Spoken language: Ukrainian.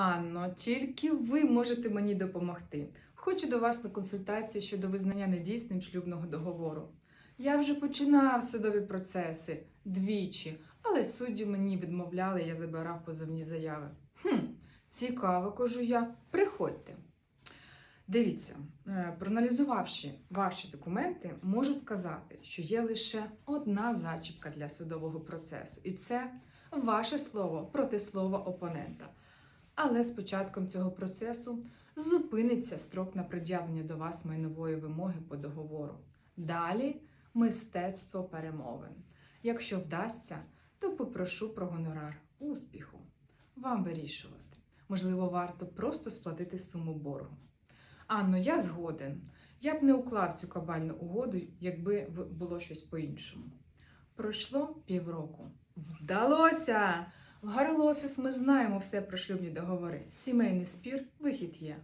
Анно, тільки ви можете мені допомогти. Хочу до вас на консультацію щодо визнання недійсним шлюбного договору. Я вже починав судові процеси двічі, але судді мені відмовляли, я забирав позовні заяви. Хм, цікаво, кажу я. Приходьте. Дивіться, е, проаналізувавши ваші документи, можу сказати, що є лише одна зачіпка для судового процесу, і це ваше слово проти слова опонента. Але з початком цього процесу зупиниться строк на пред'явлення до вас майнової вимоги по договору. Далі мистецтво перемовин. Якщо вдасться, то попрошу про гонорар успіху. Вам вирішувати. Можливо, варто просто сплатити суму боргу. Анно, я згоден. Я б не уклав цю кабальну угоду, якби було щось по-іншому. Пройшло півроку. Вдалося! В Гарл Офіс ми знаємо все про шлюбні договори. Сімейний спір, вихід є.